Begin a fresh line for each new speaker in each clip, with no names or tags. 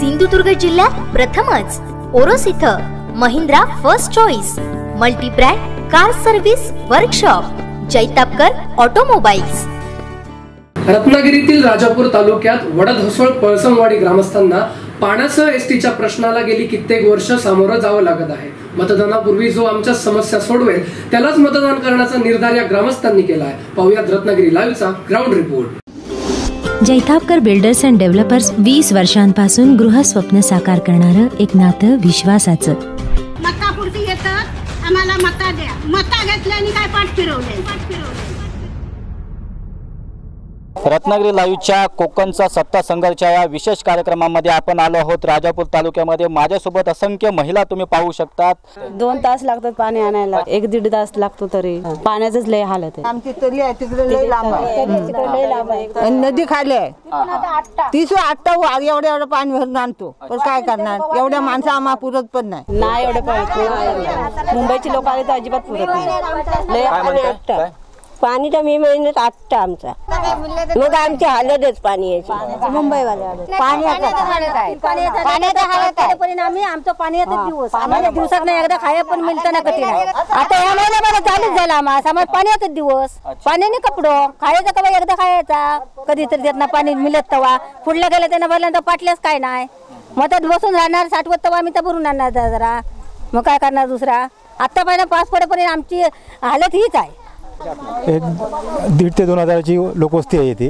सिंधुदुर्ग जिल्ह्यात प्रथमच. ओरोस इथं Mahindra first choice multibrand car service workshop Jaitapkar automobiles.
रत्नागिरीतील राजापूर तालुक्यात वडदहसोळ पळसमवाडी ग्रामस्थांना पाण्यासह एसटीच्या प्रश्नाला गेली कित्येक वर्ष सामोरं जावं लागत आहे. मतदानापूर्वी जो आमच्या समस्या सोडवेल त्यालाच मतदान करण्याचा निर्धार या ग्रामस्थांनी केला आहे. पाहुयात Ratnagiri लाईव्हचा ground report
Jaitapkar builders and developers वीस वर्षांपासून गृहस्वप्न साकार करणारं एक नातं विश्वासाचं.
मतापुरती येतात आम्हाला मता द्या. मता घेतल्याने काय पाठ फिरवले पाठ फिरवले?
रत्नागिरी लाईव्हच्या कोकणचा सत्ता संघर्षाच्या या विशेष कार्यक्रमामध्ये आपण आलो आहोत. राजापूर तालुक्यामध्ये माझ्यासोबत असंख्य महिला तुम्ही पाहू शकतात.
दोन तास लागतात पाणी आणायला. एक दीड तास लागतो तरी. पाण्याचंच लय हालत आहे.
आमची तली आहे तिकडे लय लांब आहे. आणि नदी खाली आहे. तीस आठटा वा- एवढं एवढं पाणी भरून आणतो. पण काय करणार? एवढ्या माणसं आम्हाला पुरत पण नाही.
नाही एवढे पाणी मुंबईची लोक आले तर अजिबात पुरत नाही. लय.
पाणी तर मे महिन्यात आटतं आमचा. मग आमची हालतच पाणी याची. मुंबईवाले
पाण्याचा हालत आहे. परिणामी आमचं पाण्याचा दिवस आम्हाला दिवसात नाही एकदा खाया पण मिळतं ना कधी नाही. आता या महिन्यामध्ये चालूच झाला आम्हाला. आम्हाला पाण्याचाच दिवस. पाण्याने कपडो. खायचा कवा एकदा खायचा. कधीतरी त्यांना पाणी मिळत तवा. पुढल्या गेल्या त्यांना भरल्यानंतर पाटल्याच काय नाही. मधात बसून राहणार साठवत तवा आम्ही तर भरून आणणार जरा. मग काय करणार दुसरा? आता पहिला पास पडेपर्यंत आमची हालत हीच आहे.
एक दीड ते दोन हजाराची लोकवस्ती आहे इथे.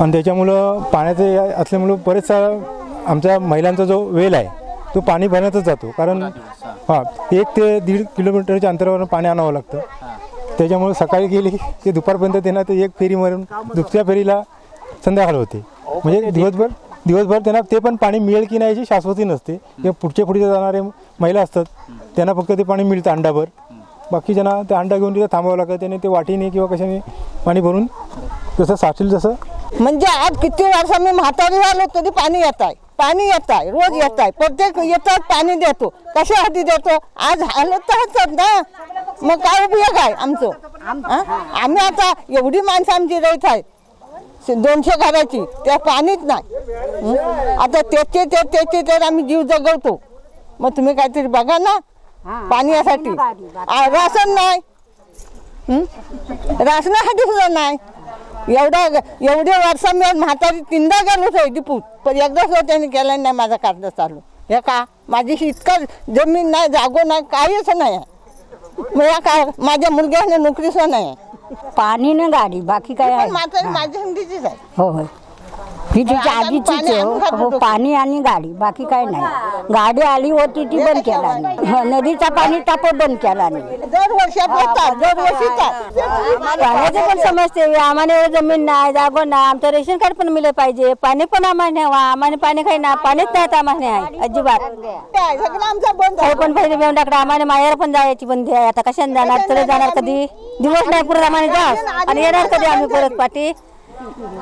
आणि त्याच्यामुळं पाण्याचं असल्यामुळं बरेचसा आमच्या महिलांचा जो वेल आहे तो पाणी भरण्यातच जातो. कारण हां एक ते दीड किलोमीटरच्या अंतरावर पाणी आणावं लागतं. त्याच्यामुळे सकाळी गेली की दुपारपर्यंत त्यांना ते एक फेरी मारून दुसऱ्या फेरीला संध्याकाळ होते म्हणजे दिवसभर दिवसभर त्यांना ते पण पाणी मिळेल की नाही याची शाश्वती नसते. जे पुढच्या पुढे जाणारे महिला असतात त्यांना फक्त ते पाणी मिळतं अंडाभर. बाकीच्यांना ते अंडा घेऊन तिथे थांबावं लागतं त्याने ते वाटीने किंवा कशाने पाणी भरून जसं साचेल जसं
म्हणजे आज किती वर्ष मी म्हातारी आलो तरी पाणी येत आहे पाणी येत आहे रोज येत आहे प्रत्येक येतात पाणी देतो. कशासाठी देतो? आज आलो तर ना. मग काय उपयोग आहे आमचं? आम्ही आता एवढी माणसं आमची रहित आहे शे- दोनशे घराची त्या पाणीच नाही. आता त्याचे ते त्याचे तर आम्ही जीव जगवतो. मग तुम्ही काहीतरी बघा ना. पाण्यासाठी. राशन नाही. हं? राशनासाठी सुद्धा नाही. एवढा एवढे वर्ष मी म्हातारी तीनदा गेलो होतो डिपूट पण एकदा सुद्धा त्यांनी केलं नाही माझा कार्ड चालू. हे का? माझी इतकं जमीन नाही जागो नाही काहीच नाही. या काय? माझ्या मुलग्याने नोकरी सुद्धा नाही.
पाणी ना गाडी बाकी काय
माझ्या हिंदीचीच आहे.
हो हो. ही
आता
आधीचीच आहे
आणून
हो. पाणी आणि गाडी बाकी काय नाही. गाडी आली होती ती बंद केला नाही. नदीचा पाणी टाप बंद केला नाही.
येतात. येतात
पाण्याचं पण समजते आम्हाला एवढं जमीन नाही जागो नाही आमचं रेशन कार्ड पण मिळलं पाहिजे. पाणी पण आम्हाला न्यावा आम्हाला पाणी काही ना पाणीच नाही आम्हाला आहे अजिबात.
काय सगळं आमचा बंद
हो
आहे
पण पहिले मिळून टाकडा आम्हाला माहेर पण जायची बंदी आहे. आता कशाने जाणार तरी जाणार? कधी? दिवस नाही पुरत आम्हाला जा आणि येणार कधी आम्ही परत पाठी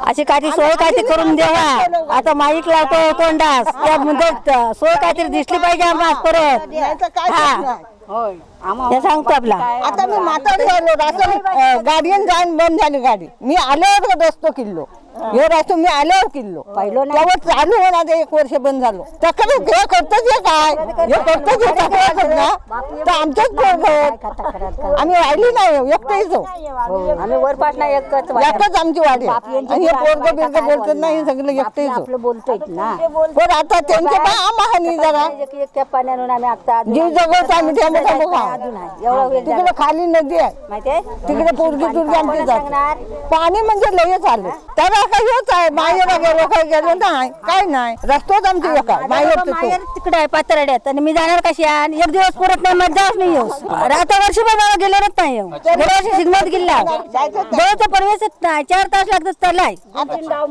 अशी काहीतरी सोय काहीतरी करून द्यावा आता माईक लावतो तोंडास त्या मुदत सोय काहीतरी दिसली पाहिजे आम्हाला परत.
काय
हा.
करणार?
हे सांगतो आपला.
आता मी म्हातारी झालो गाडीन जाऊन बंद झाली गाडी. मी आल्यावर रस्तो किल्लो. हे. रस्तो मी आल्यावर किल्लो. तेव्हा चालू होणार एक वर्ष बंद झालो. तक्रार हे करतच हे काय? हे करतच हे तक्रार करणार तर आमचंच पोरग आम्ही वाढली नाही एकटंच हो.
आम्ही वर पाठ नाही एकच
एकच आमची वाढी आहे. आणि हे पोरग बिरग बोलतात नाही हे सगळं एकटंच हो.
आपलं बोलतोय ना?
पण आता त्यांचे पण आम्हाला जरा.
त्या पाण्यानं आम्ही आता
जीव जगवतो आम्ही
आहे. एवढं वेळ
तिकडे खाली नदी आहे.
माहितीये
तिकडे पोरगी तुरगी आमची जाते. पाणी म्हणजे लयच आलं. त्याला काही होत आहे? माहेर गेलो काही गेलो नाही? काय नाही? रस्तोच आमची एक आहे माहेर
तिकडे आहे पातळड्यात आणि मी जाणार कशी आणि एक दिवस परत नाही मजाच नाही येऊ आता वर्षभर मला गेलेलंच नाही येऊ गेल्या वर्षी सिग्नल किल्ला जवळचा प्रवेशच नाही. चार तास लागतात त्याला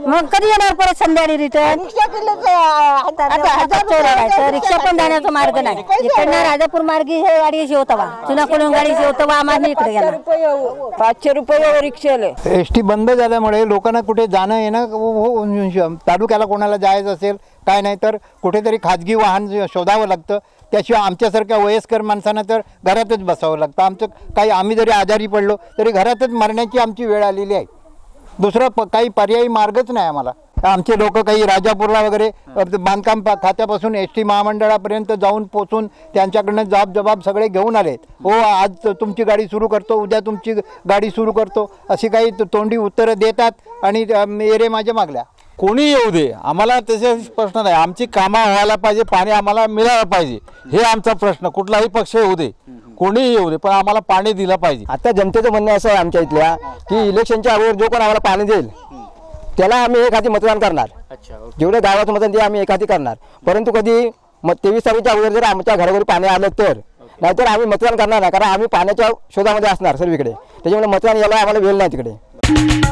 मग कधी येणार परत संध्याकाळी रिटर्न
रिक्षा केलं आता हजार
रिक्षा पण जाण्याचा मार्ग नाही. इकडनं राजापूर मार्गी हे गाडी शिवतवा जुना कोण गाडी शिवतवा आम्हाला इकडे गेला.
पाचशे रुपये रिक्षेले.
एस टी बंद झाल्यामुळे लोकांना कुठे जाणं येणं होऊन म्हणजे तालुक्याला कोणाला जायचं असेल काय नाही तर कुठेतरी खाजगी वाहन शोधावं लागतं. त्याशिवाय आमच्यासारख्या वयस्कर माणसांना तर घरातच बसावं लागतं. आमचं काही आम्ही जरी आजारी पडलो तरी घरातच मरण्याची आमची वेळ आलेली आहे. दुसरं प- काही पर्यायी मार्गच नाही आम्हाला. आमचे लोक काही राजापूरला वगैरे बांधकाम पा- खात्यापासून एस टी महामंडळापर्यंत जाऊन पोचून त्यांच्याकडनं जबाब जबाब सगळे घेऊन आलेत. हो आज तुमची गाडी सुरू करतो उद्या तुमची गाडी सुरू करतो अशी काही त- तोंडी उत्तरं देतात आणि एरे माझ्या मागल्या.
कोणी येऊ दे. आम्हाला त्याचे प्रश्न नाही. आमची कामं व्हायला पाहिजे पाणी आम्हाला मिळालं पाहिजे. हे आमचा प्रश्न. कुठलाही पक्ष येऊ दे. कोणीही येऊ दे पण आम्हाला पाणी दिलं पाहिजे.
आता जनतेचं म्हणणं असं आहे आमच्या इथल्या की इलेक्शनच्या अगोदर जो कोण आम्हाला पाणी देईल त्याला आम्ही एक हाती मतदान करणार. जेवढे गावाचं मतदान ते आम्ही एक हाती करणार. परंतु कधी मग तेवीस तारखेच्या अगोदर जर आमच्या घरोघरी पाणी आलं तर नाहीतर आम्ही मतदान करणार नाही कारण आम्ही पाण्याच्या शोधामध्ये असणार सर्वीकडे. त्याच्यामुळे मतदान यायला आम्हाला वेळ नाही तिकडे.